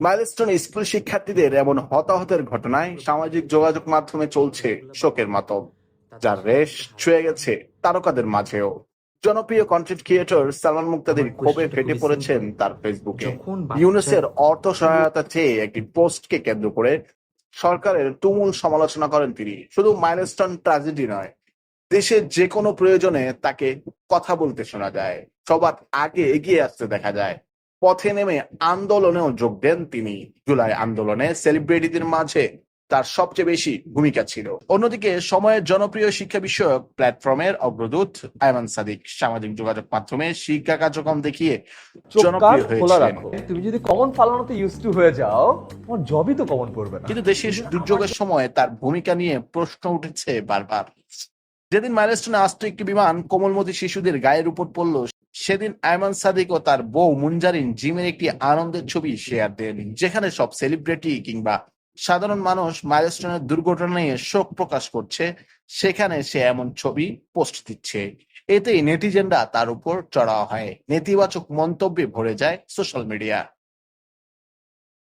Milestone school শিক্ষার্থীদের এমন হতাহতের ঘটনায় সামাজিক যোগাযোগ মাধ্যমে চলছে শোকের মাতম যার রেশ ছুঁয়ে গেছে তারকাদের মাঝেও। জনপ্রিয় কন্টেন্ট ক্রিয়েটর সালমান মুক্তাদির ক্ষোভে ফেটে পড়েছেন তার ফেসবুকে ইউনেসের অর্থ সহায়তা চেয়ে একটি পোস্টকে কেন্দ্র করে সরকারের তুমুল সমালোচনা করেন তিনি। শুধু মাইলস্টোন ট্র্যাজেডি নয় দেশের যে কোনো প্রয়োজনে তাকে কথা বলতে শোনা যায়। সবার আগে এগিয়ে আসতে দেখা যায়। পথে নেমে আন্দোলনেও যোগ দেন তিনি। জুলাই আন্দোলনে সেলিব্রিটিদের মাঝে তার সবচেয়ে বেশি ভূমিকা ছিল। অন্যদিকে সময়ের জনপ্রিয় শিক্ষা বিষয়ক প্ল্যাটফর্মের অগ্রদূত আয়মান সাদিক সামাজিক যোগাযোগ মাধ্যমে শিক্ষা কার্যক্রম দেখিয়ে জনপ্রিয় হয়েছিলেন তুমি যদি কমন ফালানোতে ইউজ টু হয়ে যাও তোমার জবই তো কমন পড়বে না। কিন্তু দেশের দুর্যোগের সময় তার ভূমিকা নিয়ে প্রশ্ন উঠেছে বারবার। যেদিন মাইলস্টোনে আসতো একটি বিমান কোমলমতি শিশুদের গায়ের উপর পড়ল সেদিন আয়মান সাদিক ও তার বউ মুনজারিন জিমের একটি আনন্দের ছবি শেয়ার দেন, যেখানে সব সেলিব্রিটি কিংবা সাধারণ মানুষ মাইলস্টোনের দুর্ঘটনা নিয়ে শোক প্রকাশ করছে। সেখানে সে এমন ছবি পোস্ট দিচ্ছে। এতেই নেটিজেনরা তার উপর চড়াও হয়। নেতিবাচক মন্তব্যে ভরে যায় সোশ্যাল মিডিয়া